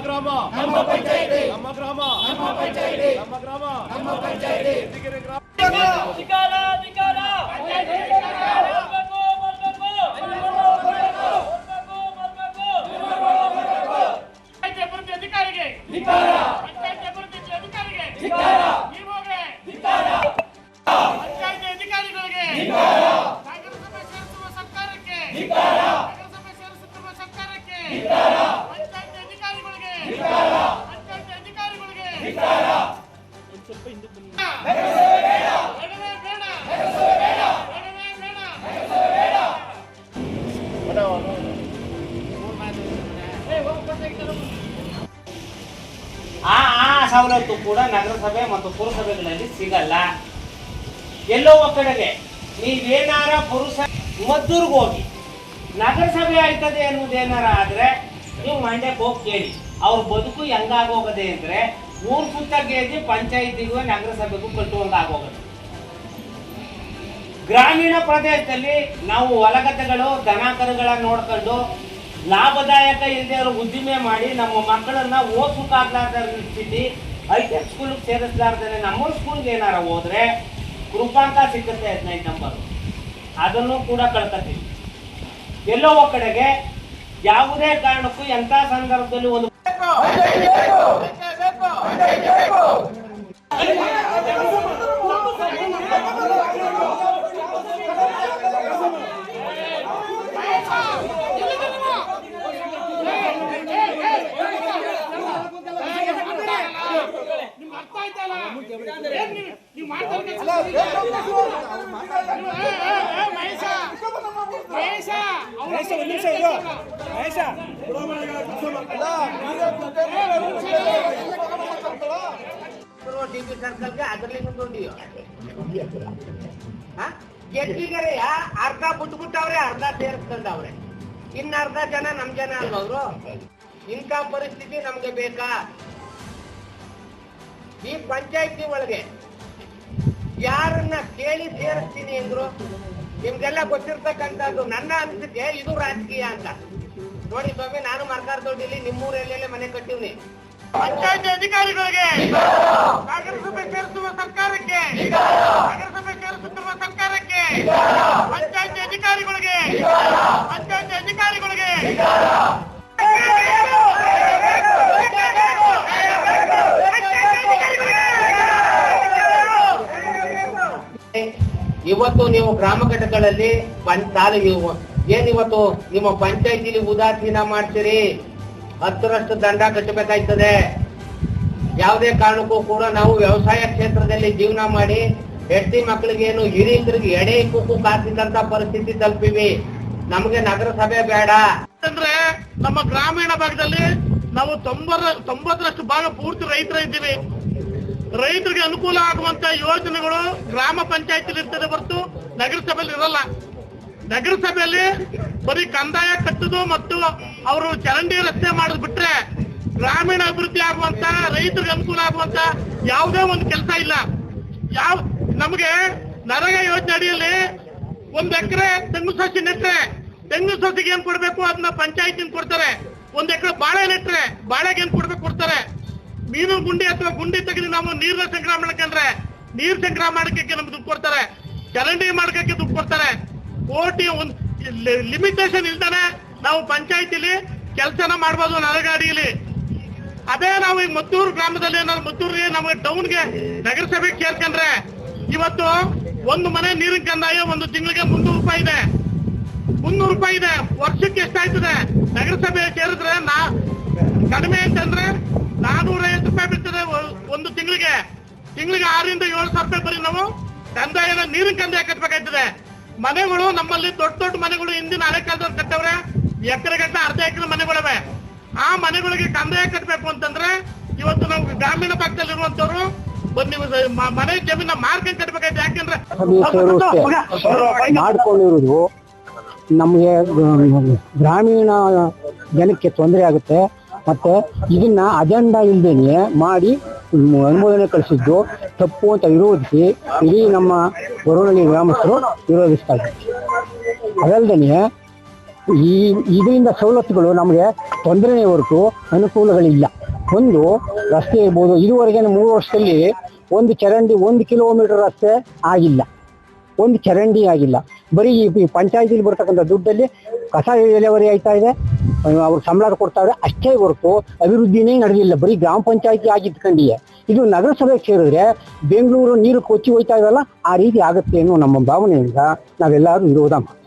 ಗ್ರಾಮ. ನಮ್ಮ ಪಂಚಾಯಿತಿ. ನಮ್ಮ ಗ್ರಾಮ. ನಮ್ಮ ಪಂಚಾಯಿತಿ. ನಮ್ಮ ಗ್ರಾಮ. ನಮ್ಮ ಪಂಚಾಯಿತಿ. ಇಂದಿಗೆರೆ ಸವಲತ್ತು ಕೂಡ ನಗರಸಭೆ ಮತ್ತು ಪುರಸಭೆಗಳಲ್ಲಿ ಸಿಗಲ್ಲ. ಎಲ್ಲೋ ಕಡೆಗೆ ನೀವೇನಾರ ಪುರುಷ ಮದ್ದೂರ್ಗೆ ಹೋಗಿ ನಗರಸಭೆ ಆಯ್ತದೆ ಅನ್ನೋದೇನಾರ ಆದರೆ ನೀವು ಮಂಡ್ಯಕ್ಕೆ ಹೋಗಿ ಕೇಳಿ. ಅವ್ರ ಬದುಕು ಹೆಂಗಾಗೋಗದೆ ಅಂದರೆ ಊರ್ ಸುತ್ತ ಗೇಜಿ ಪಂಚಾಯತಿಗೂ ನಗರಸಭೆಗೂ ಕಟ್ಟುವಂಗಾಗೋಗದು ಗ್ರಾಮೀಣ ಪ್ರದೇಶದಲ್ಲಿ ನಾವು ಹೊಲಗದ್ದೆಗಳು ದನ ನೋಡ್ಕೊಂಡು ಲಾಭದಾಯಕ ಇಲ್ಲದೆ ಇರೋ ಉದ್ದಿಮೆ ಮಾಡಿ ನಮ್ಮ ಮಕ್ಕಳನ್ನ ಓದ್ಸಕ್ಕಾಗ್ಲಾರ್ದ ಸ್ಥಿತಿ ಹೈಟೆಕ್ ಸ್ಕೂಲ್ಗೆ ಸೇರಿಸ್ಲಾರ್ದೇ ನಮ್ಮ ಸ್ಕೂಲ್ಗೆ ಏನಾರ ಹೋದ್ರೆ ಕೃಪಾಂಕ ಸಿಕ್ಕುತ್ತೆ ಹದಿನೈದು ನಂಬರ್ ಅದನ್ನು ಕೂಡ ಕಳ್ಕೊತೀವಿ ಎಲ್ಲೋ ಕಡೆಗೆ ಯಾವುದೇ ಕಾರಣಕ್ಕೂ ಎಂಥ ಸಂದರ್ಭದಲ್ಲಿ ಒಂದು ಸರ್ಕಲ್ಗೆ ಅರ್ಧ ಬಿಟ್ಬಿಟ್ಟವ್ರೆ ಅರ್ಧ ಸೇರಿಸ್ಕೊಂಡವ್ರೆ ಇನ್ನ ಅರ್ಧ ಜನ ನಮ್ ಜನ ಅಲ್ವವ್ರು ಇಂಥ ಪರಿಸ್ಥಿತಿ ನಮ್ಗೆ ಬೇಕಾ ಈ ಪಂಚಾಯತಿ ಒಳಗೆ ಯಾರನ್ನ ಕೇಳಿ ಸೇರಿಸ್ತೀನಿ ಅಂದ್ರು ನಿಮ್ಗೆಲ್ಲ ಗೊತ್ತಿರ್ತಕ್ಕಂಥದ್ದು ನನ್ನ ಅನ್ಸಿಕೆ ಇದು ರಾಜಕೀಯ ಅಂತ. ನೋಡಿ ಸ್ವಾಮಿ, ನಾನು ಮರ್ಕಾರ ದೊಡ್ಡಿಲಿ ನಿಮ್ಮೂರಲ್ಲೇ ಮನೆ ಕಟ್ಟಿವ್ನಿ. ಪಂಚಾಯತಿ ಅಧಿಕಾರಿಗಳಿಗೆ ನಗರಸಭೆ ಸೇರಿಸುವ ಸರ್ಕಾರಕ್ಕೆ, ನಗರಸಭೆ ಸೇರಿಸುತ್ತಿರುವ ಸರ್ಕಾರಕ್ಕೆ, ಪಂಚಾಯತಿ ಅಧಿಕಾರಿಗಳಿಗೆ ಪಂಚಾಯತಿ ಅಧಿಕಾರಿಗಳಿಗೆ ಇವತ್ತು ನೀವು ಗ್ರಾಮ ಘಟಕಗಳಲ್ಲಿ ಸಾಲು ಏನ್ ಇವತ್ತು ನಿಮ್ಮ ಪಂಚಾಯತಿಲಿ ಉದಾಸೀನ ಮಾಡ್ತೀರಿ? ಹತ್ತರಷ್ಟು ದಂಡ ಕಟ್ಟಬೇಕಾಯ್ತದೆ. ಯಾವುದೇ ಕಾರಣಕ್ಕೂ ಕೂಡ ನಾವು ವ್ಯವಸಾಯ ಕ್ಷೇತ್ರದಲ್ಲಿ ಜೀವನ ಮಾಡಿ ಹೆಂಡತಿ ಮಕ್ಕಳಿಗೇನು ಹಿರಿಯರಿಗೆ ಎಡೆ ಕುಕ್ಕು ಕಾಸಿದಂತ ಪರಿಸ್ಥಿತಿ ತಲುಪಿವಿ. ನಮಗೆ ನಗರಸಭೆ ಬೇಡ. ಅಂದ್ರೆ ನಮ್ಮ ಗ್ರಾಮೀಣ ಭಾಗದಲ್ಲಿ ನಾವು ತೊಂಬರ, ತೊಂಬತ್ತರಷ್ಟು ಭಾಗ ಪೂರ್ತಿ ರೈತರ ಇದ್ದೀವಿ. ರೈತರಿಗೆ ಅನುಕೂಲ ಆಗುವಂತ ಯೋಜನೆಗಳು ಗ್ರಾಮ ಪಂಚಾಯತಿಲಿ ಇರ್ತದೆ ಹೊರತು ನಗರಸಭೆಯಲ್ಲಿ ಇರಲ್ಲ. ನಗರಸಭೆಯಲ್ಲಿ ಬರೀ ಕಂದಾಯ ಕಟ್ಟುದು ಮತ್ತು ಅವರು ಚರಂಡಿ ರಸ್ತೆ ಮಾಡೋದು ಬಿಟ್ರೆ ಗ್ರಾಮೀಣ ಅಭಿವೃದ್ಧಿ ಆಗುವಂತ, ರೈತರಿಗೆ ಅನುಕೂಲ ಆಗುವಂತ ಯಾವುದೇ ಒಂದು ಕೆಲಸ ಇಲ್ಲ. ಯಾವ, ನಮಗೆ ನರೇಗಾ ಯೋಜನೆ ಅಡಿಯಲ್ಲಿ ಒಂದ್ ಎಕರೆ ತೆಂಗು ಸಸಿ ನೆಟ್ರೆ, ತೆಂಗು ಸಸಿಗೆ ಏನ್ ಕೊಡ್ಬೇಕು? ಅದನ್ನ ಪಂಚಾಯತಿನ ಕೊಡ್ತಾರೆ. ಒಂದ್ ಎಕರೆ ಬಾಳೆ ನೆಟ್ರೆ ಬಾಳೆಗೆ ಏನ್ ಕೊಡ್ಬೇಕು? ಕೊಡ್ತಾರೆ. ಮೀನು ಗುಂಡಿ ಅಥವಾ ಗುಂಡಿ ತೆಗೆದು ನಾವು ನೀರ್ನ ಸಂಗ್ರಹ ಮಾಡ್ಕೊಂಡ್ರೆ ನೀರ್ ಸಂಗ್ರಹ ಮಾಡಕ್ಕೆ ನಮ್ಗೆ ದುಡ್ಡು ಕೊಡ್ತಾರೆ. ಚರಂಡಿ ಮಾಡ್ಕಕ್ಕೆ ದುಡ್ಡು ಕೊಡ್ತಾರೆ. ಕೋಟಿ ಒಂದು ಲಿಮಿಟೇಷನ್ ಇಲ್ದಾನೆ ನಾವು ಪಂಚಾಯತಿಲಿ ಕೆಲಸನ ಮಾಡ್ಬೋದು ನರಗಾಡಿಯಲ್ಲಿ ಅದೇ ನಾವು ಈ ಮದ್ದೂರು ಗ್ರಾಮದಲ್ಲಿ ನಾವು ಮತ್ತೂರಿಗೆ ನಮಗೆ ಟೌನ್ಗೆ ನಗರಸಭೆಗೆ ಸೇರ್ಕೊಂಡ್ರೆ ಇವತ್ತು ಒಂದು ಮನೆ ನೀರಿನ ಕಂದಾಯ ಒಂದು ತಿಂಗಳಿಗೆ ಮುನ್ನೂರು ರೂಪಾಯಿ ಇದೆ. ಮುನ್ನೂರು ರೂಪಾಯಿ ಇದೆ. ವರ್ಷಕ್ಕೆ ಎಷ್ಟಾಯ್ತದೆ? ನಗರಸಭೆ ಸೇರಿದ್ರೆ ನಾ, ಕಡಿಮೆ ಅಂತಂದ್ರೆ ನಾನೂರ ಒ- ಒಂದು ತಿಂಗಳಿಗೆ ತಿಂಗಳಿಗೆ ಆರರಿಂದ ಏಳು ಸಾವಿರ ರೂಪಾಯಿ ಬರೀ ನಾವು ಕಂದಾಯನ ನೀರಿನ ಕಂದಾಯ ಕಟ್ಟಬೇಕಾಯ್ತದೆ ಮನೆಗಳು ನಮ್ಮಲ್ಲಿ ದೊಡ್ಡ ದೊಡ್ಡ ಮನೆಗಳು ಹಿಂದಿನ ಹಳೆ ಕಾಲದಲ್ಲಿ ಕಟ್ಟವ್ರೆ ಎಕರೆ ಗಂಟೆ ಅರ್ಧ ಎಕರೆ ಮನೆಗಳವೆ. ಆ ಮನೆಗಳಿಗೆ ಕಂದಾಯ ಕಟ್ಟಬೇಕು ಅಂತಂದ್ರೆ ಇವತ್ತು ನಾವು ಗ್ರಾಮೀಣ ಭಾಗದಲ್ಲಿ ಇರುವಂತವ್ರು ಬಂದು ನೀವು ಮನೆ ಜಮೀನ ಮಾರ್ಕೆಟ್ ಕಟ್ಟಬೇಕಾಯ್ತು ಯಾಕಂದ್ರೆ ಸದಸ್ಯರು ನಮಗೆ ಗ್ರಾಮೀಣ ಜನಕ್ಕೆ ತೊಂದರೆ ಆಗುತ್ತೆ. ಮತ್ತೆ ಇದನ್ನ ಅಜೆಂಡಾ ಇಲ್ದೇನೆ ಮಾಡಿ ಅನುಮೋದನೆ ಕಳಿಸಿದ್ದು. ತಪ್ಪು ಅಂತ ವಿರೋಧಿಸಿ ಇಡೀ ನಮ್ಮ ಹೊರವಳ್ಳಿ ಗ್ರಾಮಸ್ಥರು ವಿರೋಧಿಸ್ತಾ ಇದ್ದಾರೆ. ಅದಲ್ಲದೆ ಈ ಇದರಿಂದ ಸವಲತ್ತುಗಳು ನಮಗೆ ತೊಂದರೆನೇ ಹೊರತು ಅನುಕೂಲಗಳಿಲ್ಲ. ಒಂದು ರಸ್ತೆ ಇರ್ಬೋದು, ಇದುವರೆಗೆ ಮೂರು ವರ್ಷದಲ್ಲಿ ಒಂದು ಚರಂಡಿ ಒಂದು ಕಿಲೋಮೀಟರ್ ರಸ್ತೆ ಆಗಿಲ್ಲ. ಒಂದು ಚರಂಡಿ ಆಗಿಲ್ಲ. ಬರೀ ಈ ಪಂಚಾಯತಿಲಿ ಬರ್ತಕ್ಕಂಥ ದುಡ್ಡಲ್ಲಿ ಕಸ ವಿಲೇವಾರಿ ಆಯ್ತಾ ಇದೆ. ಅವ್ರು ಸಂಬಳ ಕೊಡ್ತಾರೆ, ಅಷ್ಟೇ ಹೊರತು ಅಭಿವೃದ್ಧಿನೇ ನಡೆದಿಲ್ಲ. ಬರೀ ಗ್ರಾಮ ಪಂಚಾಯತಿ ಆಗಿದ್ಕೊಂಡಿಯೇ. ಇದು ನಗರಸಭೆ ಸೇರಿದ್ರೆ ಬೆಂಗಳೂರು ನೀರು ಕೊಚ್ಚಿ ಹೋಯ್ತಾ ಇದಲ್ಲ ಆ ರೀತಿ ಆಗುತ್ತೆ ಅನ್ನೋ ನಮ್ಮ ಭಾವನೆಯಿಂದ ನಾವೆಲ್ಲರೂ ವಿರೋಧ ಮಾಡ್ತೀವಿ.